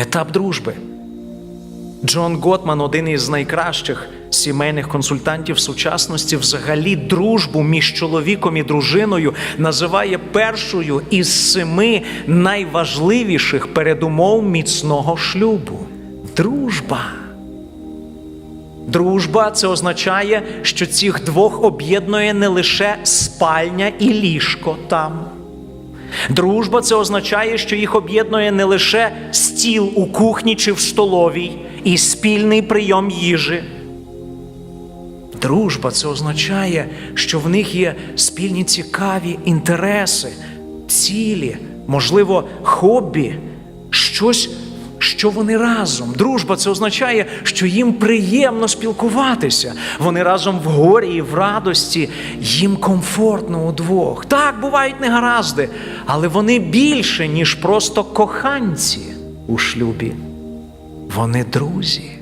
етап дружби. Джон Готман, один із найкращих сімейних консультантів сучасності, взагалі дружбу між чоловіком і дружиною називає першою із семи найважливіших передумов міцного шлюбу. Дружба. Дружба це означає, що цих двох об'єднує не лише спальня і ліжко там. Дружба це означає, що їх об'єднує не лише стіл у кухні чи в столовій і спільний прийом їжі. Дружба це означає, що в них є спільні цікаві інтереси, цілі, можливо, хобі, щось, що вони разом. Дружба це означає, що їм приємно спілкуватися. Вони разом в горі і в радості, їм комфортно удвох. Так, бувають негаразди, але вони більше, ніж просто коханці у шлюбі. Вони друзі.